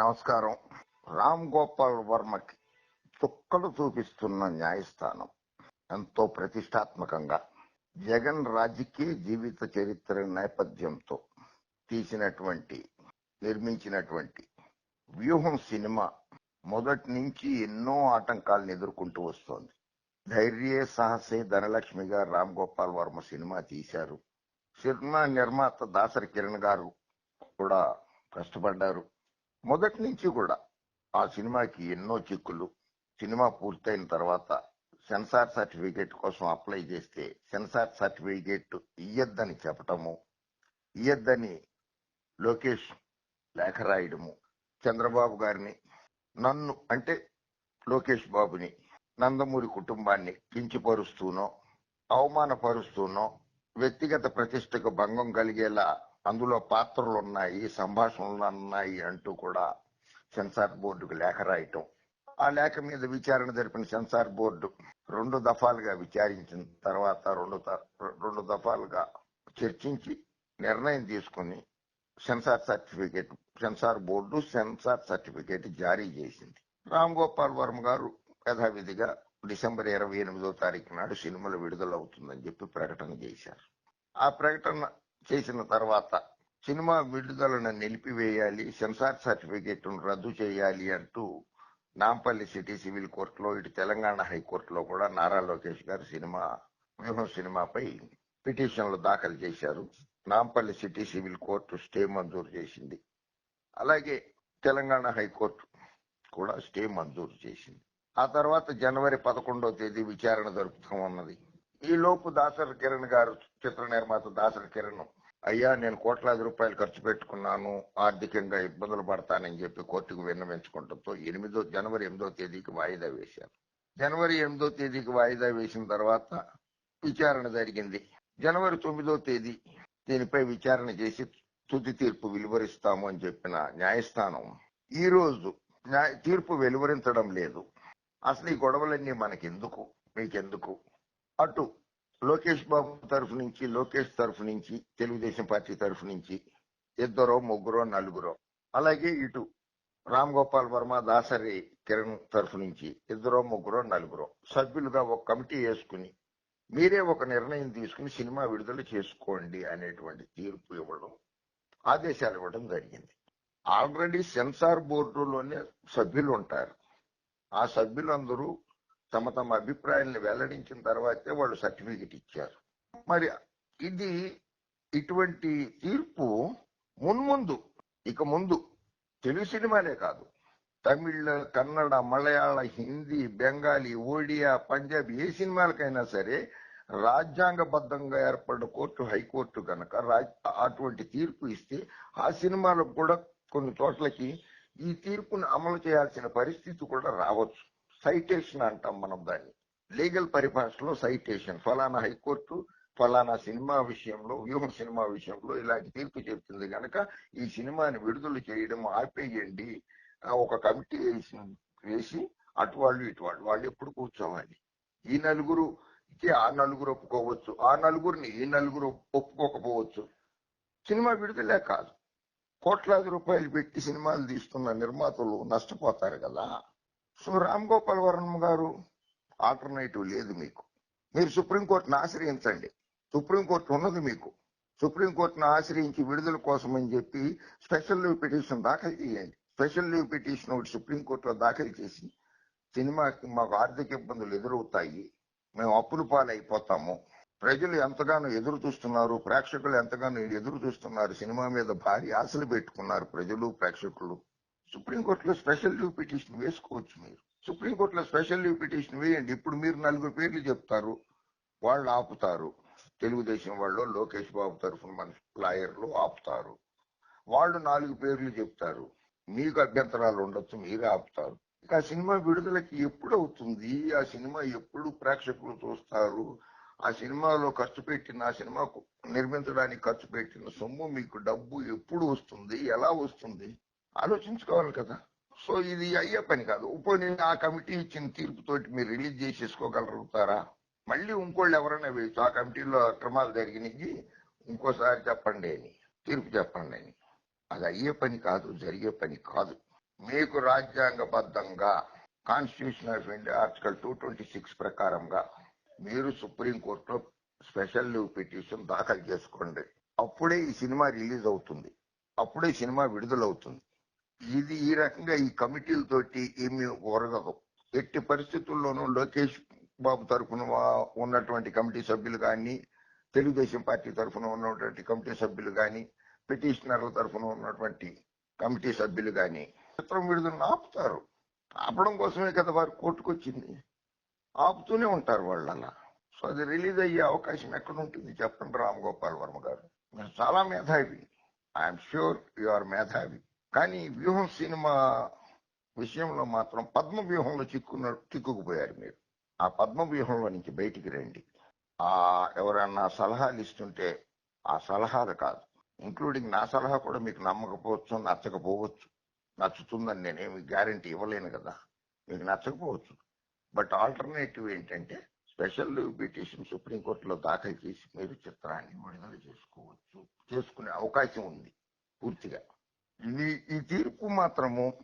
నమస్కారం. రామ్ గోపాల్ వర్మకి చుక్కలు చూపిస్తున్న న్యాయస్థానం ఎంతో ప్రతిష్టాత్మకంగా. జగన్ రాజకీయ జీవిత చరిత్ర నేపథ్యంతో తీసినటువంటి నిర్మించినటువంటి వ్యూహం సినిమా మొదటి నుంచి ఎన్నో ఆటంకాలను ఎదుర్కొంటూ వస్తోంది. ధైర్యే సాహసే ధనలక్ష్మి గారు రామ్ గోపాల్ వర్మ సినిమా తీశారు. సినిమా నిర్మాత దాసరి కిరణ్ గారు కూడా కష్టపడ్డారు. మొదటి నుంచి కూడా ఆ సినిమాకి ఎన్నో చిక్కులు. సినిమా పూర్తయిన తర్వాత సెన్సార్ సర్టిఫికేట్ కోసం అప్లై చేస్తే సెన్సార్ సర్టిఫికేట్ ఇయ్యద్దని చెప్పటము ఇయ్యద్దని లోకేష్ లేఖ రాయడము చంద్రబాబు గారిని నన్ను అంటే లోకేష్ బాబుని నందమూరి కుటుంబాన్ని కించిపరుస్తూనో అవమానపరుస్తూనో వ్యక్తిగత ప్రతిష్టకు భంగం కలిగేలా అందులో పాత్రలు ఉన్నాయి సంభాషణలు ఉన్నాయి అంటూ కూడా సెన్సార్ బోర్డుకు లేఖ రాయటం. ఆ లేఖ మీద విచారణ జరిపిన సెన్సార్ బోర్డు రెండు దఫాలుగా విచారించిన తర్వాత రెండు రెండు దఫాలుగా చర్చించి నిర్ణయం తీసుకుని censor certificate censor board censor certificate జారీ చేసింది. రామ్ గోపాల్ వర్మ గారు యథావిధిగా డిసెంబర్ ఇరవై ఎనిమిదో తారీఖు నాడు సినిమాలు విడుదలవుతుందని చెప్పి ప్రకటన చేశారు. ఆ ప్రకటన చేసిన తర్వాత సినిమా విడుదలను నిలిపివేయాలి సెన్సార్ సర్టిఫికేట్ను రద్దు చేయాలి అంటూ నాంపల్లి సిటీ సివిల్ కోర్టులో ఇటు తెలంగాణ హైకోర్టులో కూడా నారా లోకేష్ గారు సినిమా వ్యూహం సినిమాపై పిటిషన్లు దాఖలు చేశారు. Nampally city civil court stay మంజూరు చేసింది. అలాగే తెలంగాణ హైకోర్టు కూడా స్టే మంజూరు చేసింది. ఆ తర్వాత జనవరి పదకొండో తేదీ విచారణ జరుపుతూ ఉన్నది ఈ లోపు దాసరి కిరణ్ గారు చిత్ర నిర్మాత దాసరి కిరణ్ అయ్యా నేను కోట్లాది రూపాయలు ఖర్చు పెట్టుకున్నాను ఆర్థికంగా ఇబ్బందులు పడతానని చెప్పి కోర్టుకు విన్నవించుకుంటంతో ఎనిమిదో జనవరి ఎనిమిదో తేదీకి వాయిదా వేశారు. జనవరి ఎనిమిదో తేదీకి వాయిదా వేసిన తర్వాత విచారణ జరిగింది. జనవరి తొమ్మిదో తేదీ దీనిపై విచారణ చేసి తుది తీర్పు వెలువరిస్తాము అని చెప్పిన న్యాయస్థానం ఈ రోజు న్యాయ తీర్పు వెలువరించడం లేదు. అసలు ఈ గొడవలన్నీ మనకెందుకు? మీకెందుకు? అటు లోకేష్ బాబు తరఫు నుంచి లోకేష్ తరఫు నుంచి తెలుగుదేశం పార్టీ తరఫు నుంచి ఇద్దరో ముగ్గురో నలుగురో అలాగే ఇటు రామ్ గోపాల్ వర్మ దాసరి కిరణ్ తరఫు నుంచి ఇద్దరో ముగ్గురో నలుగురో సభ్యులుగా ఒక కమిటీ వేసుకుని మీరే ఒక నిర్ణయం తీసుకుని సినిమా విడుదల చేసుకోండి అనేటువంటి తీర్పు ఇవ్వడం ఆదేశాలు ఇవ్వడం జరిగింది. ఆల్రెడీ సెన్సార్ బోర్డులోనే సభ్యులు ఉంటారు. ఆ సభ్యులందరూ తమ తమ అభిప్రాయాలను వెల్లడించిన తర్వాతే వాళ్ళు సర్టిఫికెట్ ఇచ్చారు. మరి ఇది ఇటువంటి తీర్పు మున్ముందు ఇక ముందు తెలుగు సినిమాలే కాదు. తమిళ కన్నడ మలయాళ హిందీ బెంగాలీ ఒడియా పంజాబ్ ఏ సినిమాలకైనా సరే రాజ్యాంగబద్ధంగా ఏర్పడిన కోర్టు హైకోర్టు గనక రాజ్- అటువంటి తీర్పు ఇస్తే ఆ సినిమాలకు కూడా కొన్ని చోట్లకి ఈ తీర్పును అమలు చేయాల్సిన పరిస్థితి కూడా రావచ్చు. సైటేషన్ అంటాం మనం దాన్ని. లీగల్ పరిభాషలో సైటేషన్ ఫలానా హైకోర్టు ఫలానా సినిమా విషయంలో వ్యూహం సినిమా విషయంలో ఇలాంటి తీర్పు చెప్తుంది కనుక ఈ సినిమాని విడుదల చేయడం ఆపేయండి ఒక కమిటీ వేసి వేసి అటు వాళ్ళు ఇటు వాళ్ళు వాళ్ళు ఎప్పుడు కూర్చోవాలి? ఈ నలుగురు ఆ నలుగురు ఒప్పుకోవచ్చు. ఆ నలుగురిని ఈ నలుగురు ఒప్పుకోకపోవచ్చు. సినిమా విడుదలే కాదు. కోట్లాది రూపాయలు పెట్టి సినిమాలు తీస్తున్న నిర్మాతలు నష్టపోతారు కదా. సో రామ్ గోపాల్ వర్మ గారు ఆల్టర్నేటివ్ లేదు మీకు. మీరు సుప్రీంకోర్టును ఆశ్రయించండి. సుప్రీంకోర్టు ఉన్నది మీకు. సుప్రీంకోర్టును ఆశ్రయించి విడుదల కోసం అని చెప్పి స్పెషల్ లీవ్ పిటిషన్ దాఖలు చేయండి. స్పెషల్ లీవ్ పిటిషన్ ఒకటి సుప్రీంకోర్టులో దాఖలు చేసి సినిమాకి మాకు ఆర్థిక ఇబ్బందులు ఎదురవుతాయి. మేము అప్పుల పాలైపోతాము. ప్రజలు ఎంతగానో ఎదురు చూస్తున్నారు. ప్రేక్షకులు ఎంతగానో ఎదురు చూస్తున్నారు. సినిమా మీద భారీ ఆశలు పెట్టుకున్నారు ప్రజలు ప్రేక్షకులు. సుప్రీంకోర్టులో స్పెషల్ లీవ్ పిటిషన్ వేసుకోవచ్చు మీరు. సుప్రీంకోర్టులో స్పెషల్ లీవ్ పిటిషన్ వేయండి. ఇప్పుడు మీరు నలుగురు పేర్లు చెప్తారు వాళ్ళు ఆపుతారు. తెలుగుదేశం వాళ్ళు లోకేష్ బాబు తరఫున మన లాయర్లు ఆపుతారు. వాళ్ళు నాలుగు పేర్లు చెప్తారు. మీకు అభ్యంతరాలు ఉండొచ్చు మీరే ఆపుతారు. ఇక ఆ సినిమా విడుదలకి ఎప్పుడు అవుతుంది? ఆ సినిమా ఎప్పుడు ప్రేక్షకులు చూస్తారు? ఆ సినిమాలో ఖర్చు పెట్టిన ఆ సినిమాకు నిర్మించడానికి ఖర్చు పెట్టిన సొమ్ము మీకు డబ్బు ఎప్పుడు వస్తుంది? ఎలా వస్తుంది? ఆలోచించుకోవాలి కదా. సో ఇది అయ్యే పని కాదు. ఇప్పుడు ఆ కమిటీ ఇచ్చిన తీర్పుతోటి మీరు రిలీజ్ చేసేసుకోగలుగుతారా మళ్ళీ ఇంకోళ్ళు ఎవరైనా వేయచ్చు. ఆ కమిటీలో అక్రమాలు జరిగినాయి ఇంకోసారి చెప్పండి అని తీర్పు చెప్పండి అని. అది అయ్యే పని కాదు జరిగే పని కాదు. మీకు రాజ్యాంగబద్ధంగా constitution of India article two twenty six ప్రకారంగా మీరు సుప్రీంకోర్టులో స్పెషల్ లీవ్ పిటిషన్ దాఖలు చేసుకోండి. అప్పుడే ఈ సినిమా రిలీజ్ అవుతుంది. అప్పుడే సినిమా విడుదలవుతుంది. ఇది ఈ రకంగా ఈ కమిటీలతోటి ఏమి ఒరగదు. ఎట్టి పరిస్థితుల్లోనూ లోకేష్ బాబు తరఫున ఉన్నటువంటి కమిటీ సభ్యులు కానీ తెలుగుదేశం పార్టీ తరఫున ఉన్నటువంటి కమిటీ సభ్యులు కానీ పిటిషనర్ల తరఫున ఉన్నటువంటి కమిటీ సభ్యులు కానీ చిత్రం విడుదలను ఆపుతారు. ఆపడం కోసమే కదా వారు కోర్టుకొచ్చింది. ఆపుతూనే ఉంటారు వాళ్ళు అలా సో అది రిలీజ్ అయ్యే అవకాశం ఎక్కడ ఉంటుంది చెప్పండి రామ్ గోపాల్ వర్మ గారు. మీరు చాలా మేధావి. ఐఎమ్ షూర్ యు ఆర్ మేధావి. కానీ వ్యూహం సినిమా విషయంలో మాత్రం పద్మ వ్యూహంలో చిక్కున్న చిక్కుకుపోయారు మీరు. ఆ పద్మ వ్యూహంలో నుంచి బయటికి రండి. ఆ ఎవరన్నా సలహాలు ఇస్తుంటే ఆ సలహాలు కాదు. ఇంక్లూడింగ్ నా సలహా కూడా మీకు నమ్మకపోవచ్చు నచ్చకపోవచ్చు. నచ్చుతుందని నేనేమి గ్యారంటీ ఇవ్వలేను కదా. మీకు నచ్చకపోవచ్చు. బట్ ఆల్టర్నేటివ్ ఏంటంటే స్పెషల్ పిటిషన్ సుప్రీంకోర్టులో దాఖలు చేసి మీరు చిత్రాన్ని విడుదల చేసుకోవచ్చు చేసుకునే అవకాశం ఉంది పూర్తిగా. ఇది ఈ తీర్పు మాత్రము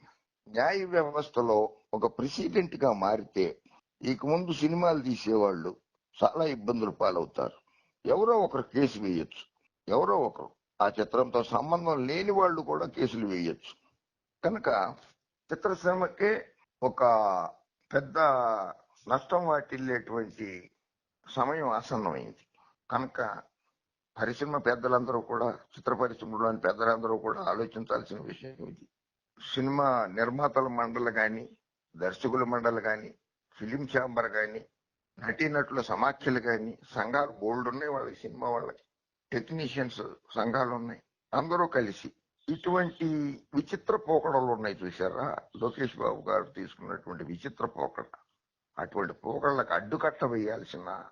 న్యాయ వ్యవస్థలో ఒక ప్రెసిడెంట్గా మారితే ఇక ముందు సినిమాలు తీసేవాళ్ళు చాలా ఇబ్బందులు పాలవుతారు. ఎవరో ఒకరు కేసు వేయొచ్చు. ఎవరో ఒకరు. ఆ చిత్రంతో సంబంధం లేని వాళ్ళు కూడా కేసులు వేయొచ్చు. కనుక చిత్రసీమకే ఒక పెద్ద నష్టం వాటిల్లేటువంటి సమయం ఆసన్నమైంది. కనుక పరిశ్రమ పెద్దలందరూ కూడా చిత్ర పరిశ్రమలోని పెద్దలందరూ కూడా ఆలోచించాల్సిన విషయం ఇది. సినిమా నిర్మాతల మండలి కానీ దర్శకుల మండలి కానీ ఫిలిం ఛాంబర్ కానీ నటీనటుల సమాఖ్యలు కానీ సంఘాలు బోల్డ్ ఉన్నాయి వాళ్ళకి సినిమా వాళ్ళకి. టెక్నీషియన్స్ సంఘాలు ఉన్నాయి. అందరూ కలిసి ఇటువంటి విచిత్ర పోకడలు ఉన్నాయి చూసారా లోకేష్ బాబు గారు తీసుకున్నటువంటి విచిత్ర పోకడ. అటువంటి పోకడలకు అడ్డుకట్ట వేయాల్సిన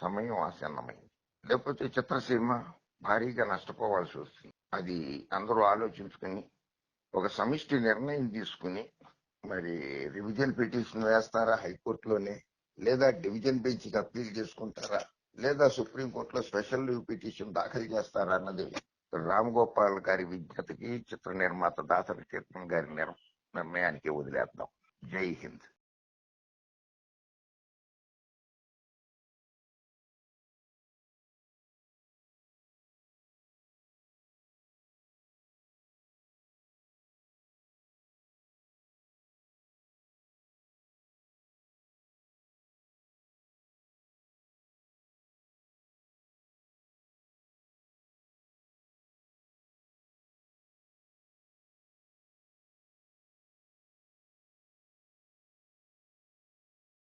సమయం ఆసన్నమైంది. లేకపోతే చిత్రసీమ భారీగా నష్టపోవాల్సి వస్తుంది. అది అందరూ ఆలోచించుకుని ఒక సమిష్టి నిర్ణయం తీసుకుని మరి రివిజన్ పిటిషన్ వేస్తారా హైకోర్టులోనే? లేదా డివిజన్ బెంచ్కి అప్పీల్ చేసుకుంటారా? లేదా సుప్రీంకోర్టులో స్పెషల్ లీవ్ పిటిషన్ దాఖలు చేస్తారా అన్నది రామ్ గోపాల్ గారి విజ్ఞతకి చిత్ర నిర్మాత దాసరి చిత్రం గారి నిర్- నిర్ణయానికి వదిలేద్దాం. జై హింద్.